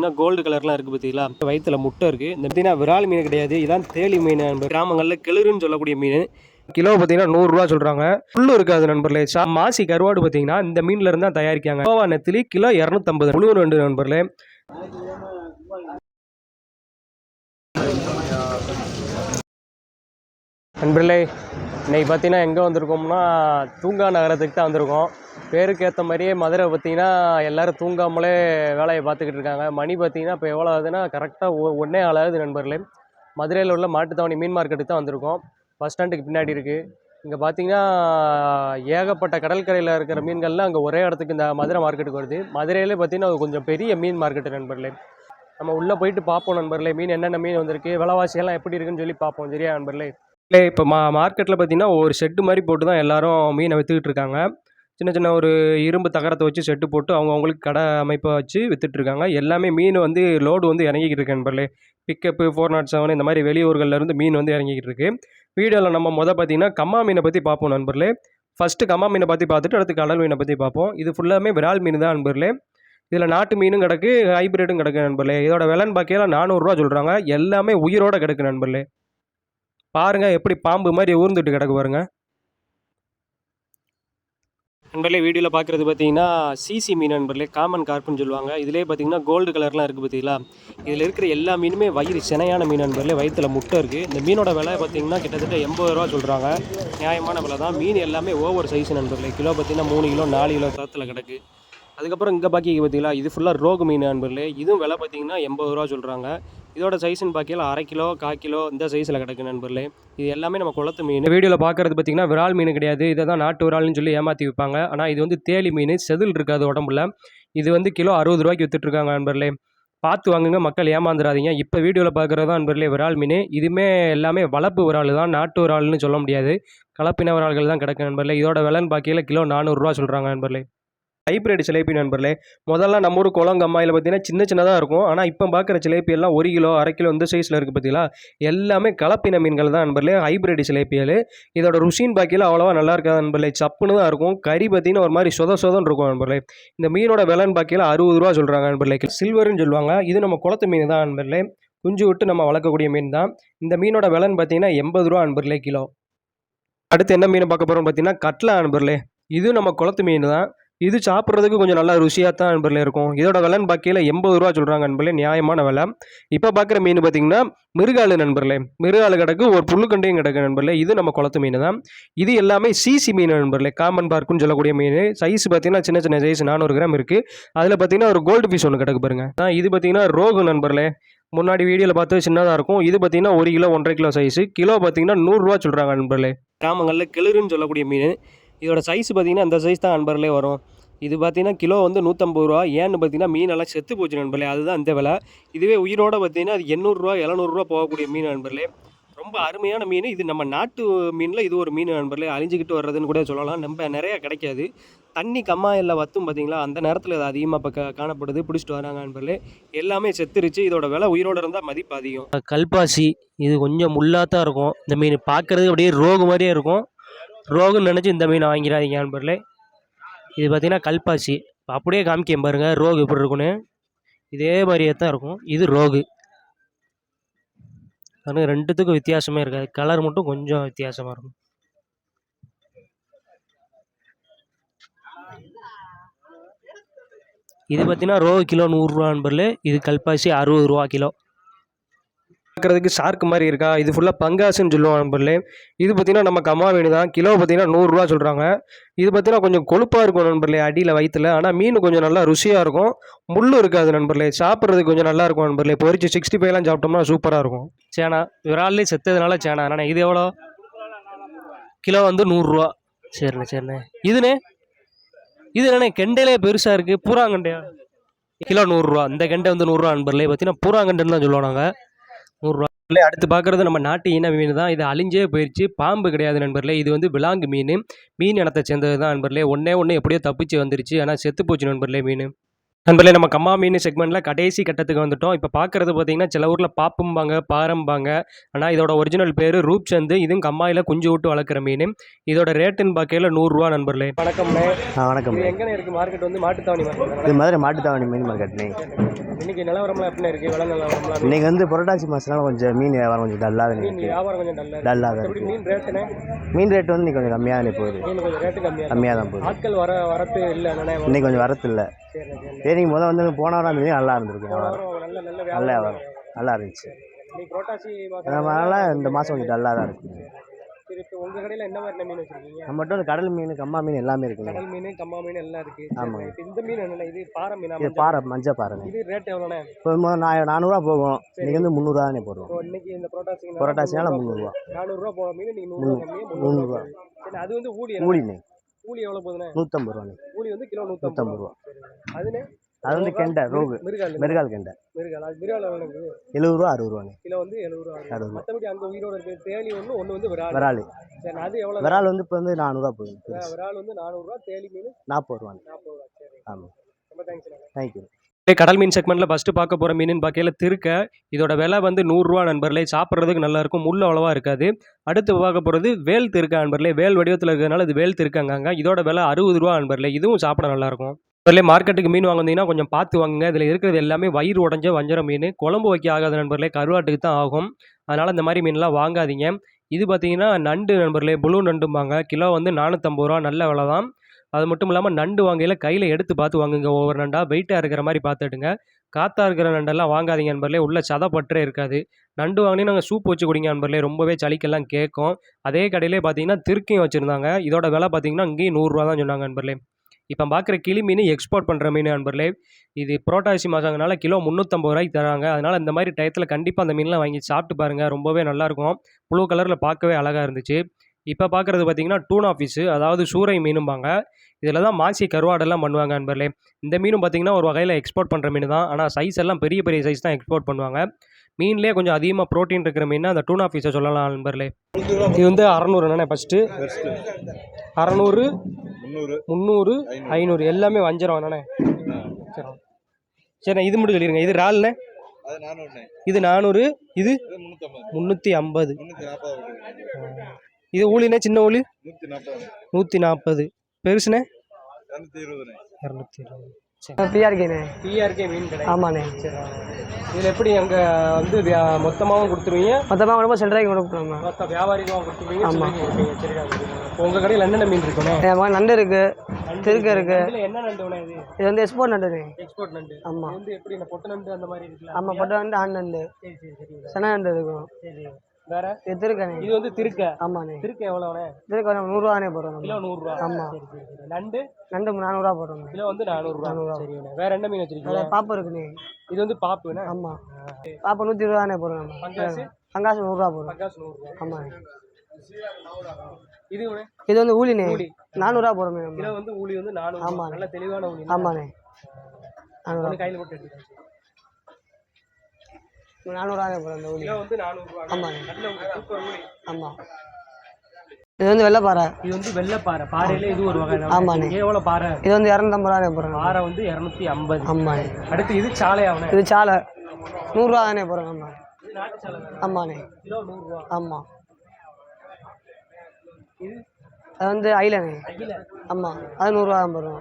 பார்த்தீங்கன்னா கோல்டு கலர்லாம் இருக்குது பார்த்தீங்களா? வயிற்றுல முட்டை இருக்குது இந்த பார்த்தீங்கன்னா விரால் மீன் கிடையாது. இதான் தேலி மீன் நண்பர். கிராமங்களில் கிளறுன்னு சொல்லக்கூடிய மீன். கிலோ பார்த்தீங்கன்னா நூறுரூவா சொல்கிறாங்க புல்லு இருக்காது நண்பர்களே. சா மாசி கருவாடு பார்த்தீங்கன்னா இந்த மீன்ல இருந்து தான் தயாரிக்காங்க கோவா நெத்திலி கிலோ இரநூத்தம்பது. முழு ரெண்டு நண்பர்களே. நண்பர்களே இன்னைக்கு பார்த்தீங்கன்னா எங்கே வந்திருக்கோம்னா தூங்கா நகரத்துக்கு தான் வந்திருக்கோம். பேருக்கு ஏற்ற மாதிரியே மதுரை பார்த்தீங்கன்னா எல்லோரும் தூங்காமலே வேலையை பார்த்துக்கிட்டு இருக்காங்க. மணி பார்த்தீங்கன்னா இப்போ எவ்வளோ ஆகுதுன்னா கரெக்டாக ஒ ஒன்றே ஆளாகுது நண்பர்களே. மதுரையில் உள்ள மாட்டுத்தாவணி மீன் மார்க்கெட்டுக்கு தான் வந்திருக்கோம். பஸ் ஸ்டாண்டுக்கு பின்னாடி இருக்குது இங்கே பார்த்தீங்கன்னா ஏகப்பட்ட கடற்கரையில் இருக்கிற மீன்கள்லாம் அங்கே ஒரே இடத்துக்கு இந்த மதுரை மார்க்கெட்டுக்கு வருது. மதுரையிலே பார்த்தீங்கன்னா கொஞ்சம் பெரிய மீன் மார்க்கெட்டு நண்பர்களே. நம்ம உள்ளே போயிட்டு பார்ப்போம் நண்பர்களே. மீன் என்னென்ன மீன் வந்திருக்கு விலைவாசியெல்லாம் எப்படி இருக்குன்னு சொல்லி பார்ப்போம். சரியா நண்பர்களே? இல்லை இப்போ மா மார்க்கெட்டில் பார்த்தீங்கன்னா ஒரு ஷெட்டு மாதிரி போட்டு தான் எல்லாரும் மீனை விற்றுக்கிட்டு இருக்காங்க. சின்ன சின்ன ஒரு இரும்பு தகரத்தை வச்சு செட்டு போட்டு அவங்க அவங்களுக்கு கடை அமைப்பை வச்சு விற்றுட்ருக்காங்க எல்லாமே மீன் வந்து லோடு வந்து இறங்கிக்கிட்டு இருக்கு நண்பர்களே. பிக்கப்பு ஃபோர் நாட் செவன் இந்த மாதிரி வெளியூர்கள்லேருந்து மீன் வந்து இறங்கிக்கிட்டு இருக்கு வீடியோவில் நம்ம மொதல் பார்த்தீங்கன்னா கம்மா மீனை பற்றி பார்ப்போம் நண்பர்களே. ஃபஸ்ட்டு கம்மா மீனை பற்றி பார்த்துட்டு அடுத்து கடல் மீனை பற்றி பார்ப்போம். இது ஃபுல்லாமே விரால் மீன் தான் நண்பர்களே. இதில் நாட்டு மீனும் கிடக்கு ஹைப்ரிடும் கிடக்கு நண்பர்களே. இதோட விலைன்னு பார்க்கையில நானூறுரூவா சொல்கிறாங்க எல்லாமே உயிரோடு கிடக்கு நண்பர்களே. பாருங்கள் எப்படி பாம்பு மாதிரி ஊர்ந்துட்டு கிடக்கு பாருங்கள் நண்பர்களே வீடியோவில் பார்க்குறது பார்த்தீங்கன்னா சிசி மீன் நண்பர்களே காமன் கார்ப்புன்னு சொல்லுவாங்க. இதிலே பார்த்தீங்கன்னா கோல்டு கலர்லாம் இருக்குது பார்த்தீங்களா இதில் இருக்கிற எல்லா மீனுமே வயிறு சினையான மீன் நண்பர்களே வயிற்றுல முட்டை இருக்குது இந்த மீனோட விலை பார்த்தீங்கன்னா கிட்டத்தட்ட எண்பது ரூபா சொல்கிறாங்க நியாயமான விலை தான் மீன் எல்லாமே ஓவர் சைஸ் நண்பர்களே. கிலோ பார்த்தீங்கன்னா மூணு கிலோ நாலு கிலோ தரத்தில் கிடக்கு. அதுக்கப்புறம் இங்கே பாக்கி பார்த்தீங்களா இது ஃபுல்லாக ரோகு மீன் அன்பர்களே இதுவும் விலை பார்த்தீங்கன்னா எண்பது ரூபா சொல்கிறாங்க இதோட சைஸ்ன்னு பார்க்கல அரை கிலோ கால் கிலோ இந்த சைஸில் கிடக்கு நண்பர்களே இது எல்லாமே நம்ம குளத்து மீன். வீடியோவில் பார்க்குறது பார்த்தீங்கன்னா விரால் மீன் கிடையாது. இதை தான் நாட்டு விரால்னு சொல்லி ஏமாற்றி விற்பாங்க. ஆனால் இது வந்து தேலி மீன் செதில் இருக்காது உடம்புல. இது வந்து கிலோ அறுபது ரூபாய்க்கு விற்றுட்ருக்காங்க நண்பர்களே பார்த்து வாங்குங்க மக்கள் ஏமாந்துடாதீங்க இப்போ வீடியோவில் பார்க்குறது தான் நண்பர்களே விரால் மீன். இதுவுமே எல்லாமே வளர்ப்பு விரால் தான் நாட்டு விரால்னு சொல்ல முடியாது. கலப்பின விரால்கள் தான் கிடக்கு நண்பர்களே இதோட விலைன்னு பார்க்கையில் கிலோ நானூறுரூவா சொல்கிறாங்க நண்பர்களே ஹைப்ரிட் சிலேபி நண்பர்களே முதல்ல நம்ம ஊர் குளம் கம்மாயில் பார்த்தீங்கன்னா சின்ன சின்னதாக இருக்கும். ஆனால் இப்போ பார்க்குற சிலேபி எல்லாம் ஒரு கிலோ அரை கிலோ இந்த சைஸில் இருக்குது பார்த்தீங்களா எல்லாமே கலப்பின மீன்கள் தான் நண்பர்களே ஹைப்ரிட் சிலேபியல் இதோட ருசின் பாக்கியில் அவ்வளோவா நல்லா இருக்காது நண்பர்களே. சப்புன்னு தான் இருக்கும். கறி பார்த்தீங்கன்னா ஒரு மாதிரி சொத சொதன்னு இருக்கும் நண்பர்களே. இந்த மீனோட விலைன்னு பாக்கியில் அறுபது ரூபா சொல்கிறாங்க நண்பர்களே. சில்வர்னு சொல்லுவாங்க. இது நம்ம குளத்து மீன் தான் நண்பர்களே. குஞ்சு விட்டு நம்ம வளர்க்கக்கூடிய மீன் தான். இந்த மீனோட விலைன்னு பார்த்தீங்கன்னா எண்பது ரூபா நண்பர்களே கிலோ. அடுத்து என்ன மீன் பார்க்க போகிறோம் பார்த்தீங்கன்னா கட்லா நண்பர்களே. இது நம்ம குளத்து மீன் தான். இது சாப்பிட்றதுக்கு கொஞ்சம் நல்லா ருசியாக தான் நண்பர்களே இருக்கும். இதோட விலைன்னு பார்க்கையில எண்பது ரூபா சொல்கிறாங்க நண்பர்களே நியாயமான விலை. இப்போ பார்க்குற மீன் பார்த்தீங்கன்னா மிருகாலு நண்பர்களே. மிருகாலு கிடக்கு ஒரு புல்லுக்கண்டையும் கிடக்கு நண்பர்களே. இது நம்ம குளத்து மீன் தான் இது எல்லாமே சிசி மீன் நண்பர்களே. காமன் பார்க்குன்னு சொல்லக்கூடிய மீன். சைஸ் பார்த்தீங்கன்னா சின்ன சின்ன சைஸ் நானூறு கிராம் இருக்குது அதில் பார்த்தீங்கன்னா ஒரு கோல்டு பீஸ் ஒன்று கிடக்கு பாருங்க. இது பார்த்தீங்கன்னா ரோகு நண்பர்களே. முன்னாடி வீடியோவில் பார்த்து சின்னதாக இருக்கும். இது பார்த்தீங்கன்னா ஒரு கிலோ ஒன்றரை கிலோ சைஸு கிலோ பார்த்தீங்கன்னா நூறுரூவா சொல்கிறாங்க நண்பர்களே கிராமங்களில் கிளறுன்னு சொல்லக்கூடிய மீன். இதோட சைஸ் பார்த்தீங்கன்னா அந்த சைஸ் தான் அன்பர்லேயே வரும். இது பார்த்தீங்கன்னா கிலோ வந்து நூற்றம்பது ரூபா. ஏன்னு பார்த்தீங்கன்னா மீனெல்லாம் செத்து போச்சு நண்பர்களே. அதுதான் அந்த விலை. இதுவே உயிரோட பார்த்தீங்கன்னா அது எண்ணூறுரூவா எழுநூறுவா போகக்கூடிய மீன் நண்பர்களே. ரொம்ப அருமையான மீன். இது நம்ம நாட்டு மீனில் இது ஒரு மீன் நண்பர்களே. அழிஞ்சிக்கிட்டு வர்றதுன்னு கூட சொல்லலாம். நம்ம நிறையா கிடைக்காது. தண்ணி கம்மாயில் வத்தும் பார்த்தீங்களா அந்த நேரத்தில் இது அதிகமாக இப்போ காணப்படுது. பிடிச்சிட்டு வராங்க நண்பர்களே. எல்லாமே செத்துருச்சு. இதோட விலை உயிரோட இருந்தால் மதிப்பு அதிகம். கல்பாசி இது கொஞ்சம் முள்ளாக தான் இருக்கும். இந்த மீன் பார்க்குறதுக்கு அப்படியே ரோகு மாதிரியே இருக்கும். ரோகுன்னு நினச்சி இந்த மீனை வாங்கிடாதீங்க நண்பர்களே. இது பார்த்தீங்கன்னா கல்பாசி. அப்படியே காமிக்கேன் பாருங்கள் ரோகு எப்படி இருக்குன்னு இதே மாதிரியே தான் இருக்கும். இது ரோகு. ஆனால் ரெண்டுத்துக்கும் வித்தியாசமே இருக்காது. கலர் மட்டும் கொஞ்சம் வித்தியாசமாக இருக்கும். இது பார்த்தீங்கன்னா ரோகு கிலோ நூறுரூவா நண்பர்களே. இது கல்பாசி அறுபது ரூபா கிலோ. பார்க்குறதுக்கு ஷார்க் மாதிரி இருக்கா? இது ஃபுல்லாக பங்காசுன்னு சொல்லுவாங்க நண்பர்களே இது பார்த்தீங்கன்னா நம்ம கம்மா மீன் தான். கிலோ பார்த்தீங்கன்னா நூறுரூவா சொல்கிறாங்க இது பார்த்தீங்கன்னா கொஞ்சம் கொழுப்பாக இருக்கும் நண்பர்களே அடியில் வயிற்றுல ஆனால் மீன் கொஞ்சம் நல்லா ருசியாக இருக்கும். முள்ளு இருக்காது நண்பர்களே சாப்பிட்றதுக்கு கொஞ்சம் நல்லா இருக்கும் நண்பர்களே பொரிச்சு சிக்ஸ்டி ஃபைவ்லாம் சாப்பிட்டோம்னா சூப்பராக இருக்கும். சேனா விரால்லே செத்ததுனால சேனா. அண்ணா இது எவ்வளோ? கிலோ வந்து நூறுரூவா. சரிண்ணே சரிண்ணே. இதுண்ணே இது என்னண்ணே கெண்டையிலே பெருசாக இருக்குது பூராங்கண்டையா? கிலோ நூறுரூவா. இந்த கெண்டை வந்து நூறுரூவா நண்பர்லேயே பார்த்தீங்கன்னா பூராங்கண்டைன்னு தான் சொல்லுவோம் நாங்கள் நூறுரூவா. இல்லை அடுத்து பார்க்குறது நம்ம நாட்டு இன மீன் தான். இது அழிஞ்சே போயிடுச்சு பாம்பு கிடையாது நண்பர்களே. இது வந்து விலாங்கு மீன். மீன் இனத்தை சேர்ந்தது தான் நண்பர்களே. ஒன்றே ஒன்று எப்படியோ தப்பிச்சு வந்துருச்சு. ஆனால் செத்து போச்சு நண்பர்களே மீன். நண்பர்களே நம்ம கம்மா மீன் செக்மெண்ட்டில் கடைசி கட்டத்துக்கு வந்துட்டோம். இப்போ பார்க்குறது பார்த்தீங்கன்னா சில ஊரில் பாப்பும்பாங்க பாரம்பாங்க. ஆனால் இதோட ஒரிஜினல் பேர் ரூப்சந்து. இதுவும் கம்மாயில் குஞ்சு விட்டு வளர்க்குற மீன். இதோட ரேட்டுன்னு பார்க்கையில நூறுரூவா நண்பர்களே. வணக்கம் இது எங்கே இருக்குது மார்க்கெட் வந்து மாட்டுத்தாவணி மார்க்கெட் இது மதுரை மாட்டுத்தாவணி மீன் மார்க்கெட்னே இன்னைக்கு நிலவரம்லாம் எப்படி இருக்கு? விலை நிலவரம்லாம் இன்னைக்கு வந்து புரட்டாசி மாதம்னால கொஞ்சம் மீன் வியாபாரம் கொஞ்சம் டல்லாக மீன் இருக்கு. வியாபாரம் கொஞ்சம் டல்லா டல்லாக தான் எப்படி இருக்கு. மீன் ரேட்டுனே மீன் ரேட் வந்து இன்னைக்கு கொஞ்சம் கம்மியாக தான் போகுது. மீன் கொஞ்சம் ரேட்டு கம்மியா கம்மியாக தான் போகுது. ஆட்கள் வர வரத்து இல்ல இன்னைக்கு கொஞ்சம் வரத்து இல்லை. சரி சரி முதல் வந்து போன வாரம் மீன் நல்லா இருந்திருக்கு. வியாபாரம் நல்ல நல்ல நல்ல வியாபாரம். வியாபாரம். நல்லா இருந்துச்சு. இன்னைக்கு புரட்டாசி மாசம் அதனால இந்த மாதம் கொஞ்சம் டல்லாக தான் இருக்கு. சரி இப்போ உங்க கடையில என்ன மாதிரி மீன் வச்சிருக்கீங்க? நம்மகிட்ட வந்து கடல் மீன் கம்மா மீன் எல்லாமே இருக்குங்க. கடல் மீன் கம்மா மீன் எல்லாம் இருக்கு. ஆமாங்க. இப்போ இந்த மீன் என்னண்ணே இது பாறை மீனா இது பாறை மஞ்சள் பாறைங்க. இது ரேட் எவ்வளோண்ணே? இப்போ நானூறுரூவா போகும். இன்னைக்கு வந்து முந்நூறுரூவா தானே போடுவோம் இப்போ இன்னைக்கு இந்த புரட்டாசி புரட்டாசினால முந்நூறுரூவா நானூறுரூவா போன மீன் நீங்க நூறுரூவா கம்மியாக முந்நூறுரூவா. முந்நூறுரூவா சரி அது வந்து ஊழி என்ன? ஊழிண்ணே ஊழி எவ்வளோ போகுதுண்ணே? நூற்றம்பது ரூபாண்ணே ஊழி வந்து கிலோ நூற்றம்பது நூற்றம்பது ரூபா. அதுண்ணே? அது வந்து கெண்டை ரோகு. மிருகால் கெண்டை. மிருகால் அது மிருகால் எவ்வளோ இருக்குது? எழுபது ரூபா அறுபது ரூபாண்ணே கிலோ வந்து எழுபது ரூபா அறுபது. மற்றபடி அங்கே உயிரோட இருக்கு தேலி ஒன்று ஒன்று வந்து விரால். விரால். சரி அது எவ்வளோ விரால் வந்து இப்போ வந்து நானூறுரூவா போகுது. விரால் வந்து நானூறுரூவா தேலி மீன் நாற்பது ரூபாண்ணே நாற்பது ரூபா. சரி. ஆமாம் ரொம்ப தேங்க்ஸ் தேங்க்யூ கடல் மீன் செக்மெண்ட்டில் ஃபஸ்ட்டு பார்க்க போகிற மீனுன்னு பார்க்கையில திருக்க இதோட விலை வந்து நூறுரூவா நண்பர்களே. சாப்பிட்றதுக்கு நல்லா இருக்கும் முள் அவ்வளோவா இருக்காது. அடுத்து பார்க்க போகிறது வேல் திருக்க நண்பர்களே. வேல் வடிவத்தில் இருக்கிறதுனால இது வேல் திருக்கங்காங்க. இதோட விலை அறுபது ரூபா நண்பர்களே. இதுவும் சாப்பிட நல்லாயிருக்கும். நண்பர்களே மார்க்கெட்டுக்கு மீன் வாங்கினீங்கன்னா கொஞ்சம் பார்த்து வாங்குங்க. இதில் இருக்கிறது எல்லாமே வயிறு உடஞ்ச வஞ்சரம் மீன். குழம்பு வைக்க ஆகாத நண்பர்களே கருவாட்டுக்கு தான் ஆகும். அதனால் இந்த மாதிரி மீன்லாம் வாங்காதீங்க. இது பார்த்தீங்கன்னா நண்டு நண்பர்களே புளூ நண்டும்பாங்க. கிலோ வந்து நானூற்றம்பது ரூபா நல்ல விலை தான். அது மட்டும் இல்லாமல் நண்டு வாங்கையில் கையில் எடுத்து பார்த்து வாங்குங்க. ஒவ்வொரு நண்டாக வெயிட்டாக இருக்கிற மாதிரி பார்த்துடுங்க காற்றா இருக்கிற நண்டெல்லாம் வாங்காதீங்க நண்பர்களே. உள்ள சதப்பற்றே இருக்காது. நண்டு வாங்கினே நாங்கள் சூப் வச்சு குடிங்க நண்பர்களே. ரொம்பவே சளிக்கெல்லாம் கேட்கும். அதே கடையிலே பார்த்தீங்கன்னா திருக்கியும் வச்சுருந்தாங்க. இதோட விலை பார்த்தீங்கன்னா இங்கேயும் நூறுரூவா தான் சொன்னாங்க நண்பர்களே. இப்போ பார்க்குற கிளி மீன் எக்ஸ்போர்ட் பண்ணுற மீன் நண்பர்களே இது புரோட்டாசி மாதங்கனால கிலோ முந்நூற்றம்பது ரூபாய்க்கு தராங்க. அதனால் இந்த மாதிரி டயத்தில் கண்டிப்பாக அந்த மீன்லாம் வாங்கி சாப்பிட்டு பாருங்கள் ரொம்பவே நல்லாயிருக்கும். ப்ளூ கலரில் பார்க்கவே அழகாக இருந்துச்சு. இப்போ பார்க்குறது பார்த்தீங்கன்னா டூனா ஃபிஷ்ஷு அதாவது சூறை மீனும்பாங்க. இதில் தான் மாசி கருவாடெல்லாம் பண்ணுவாங்க நண்பர்களே. இந்த மீனும் பார்த்தீங்கன்னா ஒரு வகையில் எக்ஸ்போர்ட் பண்ணுற மீன் தான் ஆனால் சைஸ் எல்லாம் பெரிய பெரிய சைஸ் தான் எக்ஸ்போர்ட் பண்ணுவாங்க. மீன்லேயே கொஞ்சம் அதிகமாக ப்ரோட்டீன் இருக்கிற மீன் அந்த டூனா ஃபிஷ்ஷை சொல்லலாம் நண்பர்களே. இது வந்து அறநூறு என்னண்ணே ஃபஸ்ட்டு அறநூறு முந்நூறு. ஐநூறு. எல்லாமே வஞ்சிரம் என்னண்ணே சரி சரிண்ணே இது மட்டும் சொல்லிடுங்க இது நானூறுண்ணே. இது நானூறு இது முந்நூற்றி ஐம்பது. இது ஊழிண்ணே சின்ன ஊழி? நூற்றி நாற்பது. பெருசுண்ணே? இரநூத்தி இருபது. பிஆர்கேண்ணே பிஆர்கே மீன் கடை. ஆமாண்ணே. சரி இதில் எப்படி அங்கே வந்து மொத்தமாகவும் கொடுத்துருவீங்க? மொத்தமாக கூட சென்ட்ராய்க்கு கொடுக்குறோம் மொத்த வியாபாரிகளும் கொடுத்துருவீங்க ஆமா. சில்லறைக்கும் கொடுப்பீங்க. சரி உங்கள் கடையில் என்னென்ன மீன் இருக்குண்ணே? நண்டு இருக்கு. திருக்க இருக்கு. இதில் என்ன நண்டு இது? வந்து எக்ஸ்போர்ட் நண்டுண்ணே. எக்ஸ்போர்ட் நண்டு. ஆமா. இது வந்து எப்படி இந்த பொட்டு நண்டு அந்த மாதிரி இருக்குல்ல ஆமாம் பட்டு வந்து ஆண் நண்டு. சரி சரி சரி. சென நண்டு இருக்கும். சரி. வேற? இது திருக்கண்ணே இது வந்து திருக்க. ஆமாண்ணே. திருக்க எவ்வளோண்ணே? திருக்க நூறுரூவானே போடுறோம் கிலோ நூறுரூவா. ஆமா. நண்டு? நண்டு நானூறுரூவா போடுறோம் கிலோ வந்து நானூறுரூவா. சரிண்ணே வேற என்ன மீன் வச்சிருக்கீங்க? பாப்பு இருக்குண்ணே. இது வந்து பாப்புண்ணே. ஆமாம் பாப்பு நூற்றி இருபதானே போடுறோம் பங்காசு? நூறுரூவா போடுறோம். பங்காசு நூறுரூவா. இது. இது வந்து ஊழிண்ணே ஊழி. நானூறுரூவா போடுறோம் கிலோ வந்து ஊழி வந்து நானூறு ஆமா. நல்ல தெளிவான ஊழி ஆமாண்ணே. நானூறுரூவா. கையில் போட்டு வந்து நானூறுரூவா ஊழி சூப்பர் ஊழி ஆமாம் இது வந்து வெள்ளைப்பாறை. இது வந்து வெள்ளைப்பாறை. பாறையில இது ஒரு வகை. ஆமாண்ணே. எவ்வளோ பாறை? இது வந்து இரநூத்தம்பது ரூபானே போடுறோம் பாறை வந்து இரநூத்தி ஐம்பது. ஆமாண்ணே அடுத்து இது சாலை ஆவணே இது சாலை. நூறுரூவா தானே சாலை தானே? ஆமாண்ணே. கிலோ நூறுரூவா ஆமாம் அது வந்து ஐலண்ணே. ஆமாம் அது நூறுரூவா தான் நூறுரூவா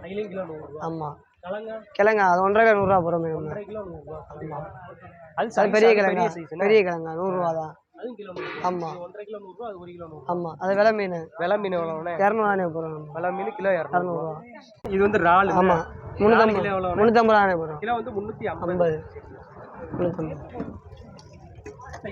ஆமாம் கிழங்கா? அது ஒன்றரை கிலோ நூறுரூவா கிலோ நூறுரூவா ஆமாம் அது பெரிய கிழங்கா பெரிய கிழங்கா நூறுரூவா தான். கிலோ ஆமாம் கிலோ கிலோ ஆமாம் அது விலை மீன். விலை மீன் இரநூறுவானே நம்ம. விலை மீன் கிலோ இரநூறுவா. இது வந்து இறால் ஆமாம் கிலோ முந்நூற்றம்பது. எவ்வளோ முந்நூற்றம்பது ரூபானே போடுறோம். கிலோ வந்து முந்நூற்றி ஐம்பது. முந்நூற்றம்பது.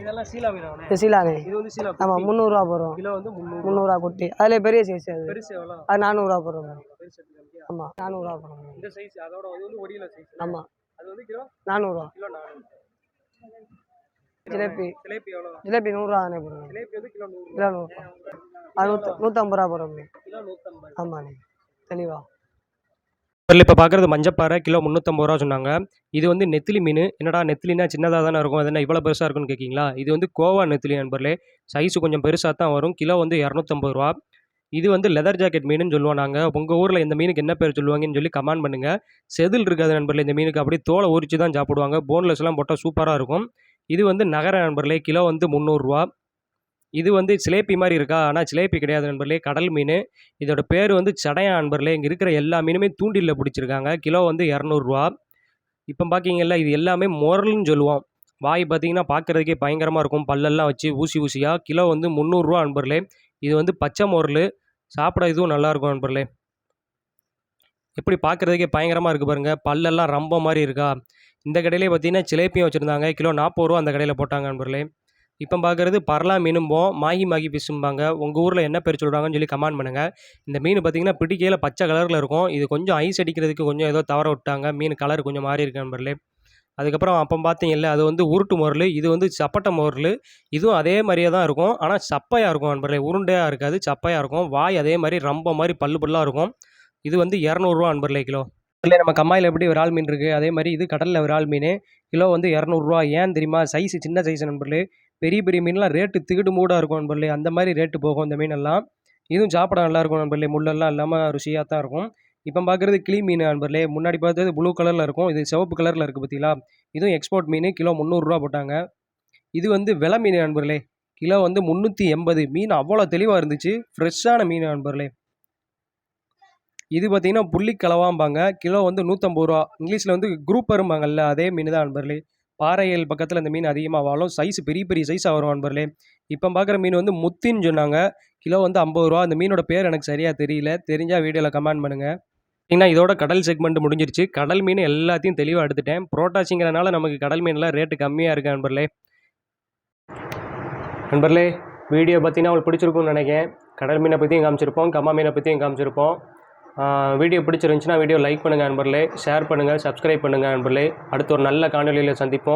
இதெல்லாம் சீலா மீனாண்ணே. இது சீலானே இது வந்து சீலா ஆமாம் முந்நூறுரூவா போடுறோம். கிலோ வந்து முந்நூறு முந்நூறுரூவா குட்டி. அதில் பெரிய சைஸ் அது. பெருசு எவ்வளோ அது நானூறுரூவா போடுறோம் பெருசு? ஆமாம் நானூறுரூவா போடுறோம் இந்த சைஸ் அதோட இது வந்து ஒடியில சைஸ் ஆமாம் அது வந்து கிலோ? நானூறுரூவா கிலோ நானூறு. ஜிலேபி ஜிலேபி எவ்வளோ? ஜிலேபி நூறுரூவா தானே போடுறோம் ஜிலேபி வந்து கிலோ நூறு. கிலோ நூறுரூவா அது நூற்று நூற்றம்பது ரூபா போடுறோம் கிலோ நூற்றம்பது ஆமாண்ணே. தெளிவா. இப்போ பார்க்குறது மஞ்சப்பாறை கிலோ முந்நூற்றம்பது ரூபா சொன்னாங்க. இது வந்து நெத்திலி மீன். என்னடா நெத்திலினா சின்னதாக தானே இருக்கும்? அது என்ன இவ்வளோ பெருசாக இருக்குன்னு கேட்கிங்களா இது வந்து கோவா நெத்திலி நண்பர்களே. சைஸு கொஞ்சம் பெருசாக தான் வரும். கிலோ வந்து இரநூத்தம்பது ரூபா. இது வந்து லெதர் ஜாக்கெட் மீனுன்னு சொல்லுவோம் நாங்கள் உங்கள் ஊரில் இந்த மீனுக்கு என்ன பேர் சொல்லுவாங்கன்னு சொல்லி கமெண்ட் பண்ணுங்கள் செதில் இருக்காது நண்பர்களே இந்த மீனுக்கு அப்படியே தோலை உரிச்சு தான் சாப்பிடுவாங்க. போன்லெஸ்லாம் போட்டால் சூப்பராக இருக்கும். இது வந்து நகர நண்பர்களே கிலோ வந்து முந்நூறுரூவா இது வந்து சிலேப்பி மாதிரி இருக்கா? ஆனால் சிலேப்பி கிடையாது நண்பர்களே கடல் மீன். இதோட பேர் வந்து சடையா நண்பர்களே. இங்கே இருக்கிற எல்லா மீனுமே தூண்டிலில் பிடிச்சிருக்காங்க. கிலோ வந்து இரநூறுவா. இப்போ பார்க்கிங்கல்ல இது எல்லாமே முரல்னு சொல்லுவோம். வாய் பார்த்தீங்கன்னா பார்க்குறதுக்கே பயங்கரமாக இருக்கும். பல்லெல்லாம் வச்சு ஊசி ஊசியாக கிலோ வந்து முந்நூறுரூவா நண்பர்களே. இது வந்து பச்சை முரல். சாப்பிட இதுவும் நல்லாயிருக்கும் நண்பர்களே. எப்படி பார்க்குறதுக்கே பயங்கரமாக இருக்குது பாருங்கள் பல்லெல்லாம் ரொம்ப மாதிரி இருக்கா? இந்த கடையிலே பார்த்தீங்கன்னா சிலேப்பியும் வச்சுருந்தாங்க. கிலோ நாற்பது ரூபா அந்த கடையில் போட்டாங்க நண்பர்களே. இப்போ பார்க்குறது பரலா மீனும்போம் மாகி மாகி பிசும்பாங்க உங்கள் ஊரில் என்ன பேர் சொல்கிறாங்கன்னு சொல்லி கமெண்ட் பண்ணுங்கள் இந்த மீன் பார்த்தீங்கன்னா பிடிக்கையில் பச்சை கலரில் இருக்கும். இது கொஞ்சம் ஐஸ் அடிக்கிறதுக்கு கொஞ்சம் ஏதோ தவற விட்டாங்க. மீன் கலர் கொஞ்சம் மாறி இருக்கு நண்பர்களே. அதுக்கப்புறம் அப்போ பார்த்தீங்கல்ல அது வந்து உருட்டு முரல் இது வந்து சப்பட்டை முரல் இதுவும் அதே மாதிரியே தான் இருக்கும். ஆனால் சப்பையாக இருக்கும் அன்பர்களே உருண்டையாக இருக்காது சப்பையாக இருக்கும். வாய் அதே மாதிரி ரொம்ப மாதிரி பல்லு பல்லாக இருக்கும். இது வந்து இரநூறுவா அன்பர்களே கிலோ. இல்லை நம்ம கம்மாயில் எப்படி விரால் மீன் இருக்குது அதே மாதிரி இது கடலில் விரால் மீன் கிலோ வந்து இரநூறுவா. ஏன் தெரியுமா? சைஸ் சின்ன சைஸ் நண்பர்களே பெரிய பெரிய மீன்லாம் ரேட்டு திகுடு மூடாக இருக்கும் நண்பர்களே. அந்த மாதிரி ரேட்டு போகும் இந்த மீனெல்லாம். இதுவும் சாப்பிட நல்லா இருக்கும் நண்பர்களே முள்ளெல்லாம் இல்லாமல் ருசியாக தான் இருக்கும். இப்போ பார்க்குறது கிளி மீன் நண்பர்களே முன்னாடி பார்த்தது ப்ளூ கலரில் இருக்கும். இது சிவப்பு கலரில் இருக்குது பார்த்தீங்களா இதுவும் எக்ஸ்போர்ட் மீன் கிலோ முந்நூறுரூவா போட்டாங்க. இது வந்து விலை மீன் நண்பர்களே கிலோ வந்து முந்நூற்றி எண்பது. மீன் அவ்வளோ தெளிவாக இருந்துச்சு. ஃப்ரெஷ்ஷான மீன் நண்பர்களே. இது பார்த்தீங்கன்னா புள்ளி கலவாம்பாங்க. கிலோ வந்து நூற்றம்பது ரூபா. இங்கிலீஷில் வந்து குரூப்பரும்பாங்கல்ல அதே மீன் தான் நண்பர்களே. பாறைகள் பக்கத்தில் இந்த மீன் அதிகமாக வாழும். சைஸ் பெரிய பெரிய சைஸாக வரும் நண்பர்களே. இப்போ பார்க்குற மீன் வந்து முத்தின்னு சொன்னாங்க. கிலோ வந்து ஐம்பது ரூபா. அந்த மீனோட பேர் எனக்கு சரியாக தெரியல. தெரிஞ்சால் வீடியோவில் கமெண்ட் பண்ணுங்கள் பார்த்தீங்கன்னா இதோட கடல் செக்மெண்ட் முடிஞ்சிருச்சு. கடல் மீன் எல்லாத்தையும் தெளிவாக எடுத்துட்டேன். புரோட்டாச்சிங்கிறனால நமக்கு கடல் மீன்லாம் ரேட்டு கம்மியாக இருக்கு நண்பர்களே. நண்பர்களே வீடியோ பார்த்தீங்கன்னா உங்களுக்கு பிடிச்சிருக்கும்னு நினைக்கிறேன். கடல் மீனை பற்றியும் காமிச்சிருப்போம் கம்மா மீனை பற்றியும் காமிச்சிருப்போம். வீடியோ பிடிச்சிருந்துச்சுன்னா வீடியோ லைக் பண்ணுங்கள் நண்பர்களே. ஷேர் பண்ணுங்கள் சப்ஸ்கிரைப் பண்ணுங்கள் நண்பர்களே. அடுத்து ஒரு நல்ல காணொலியில் சந்திப்போம்.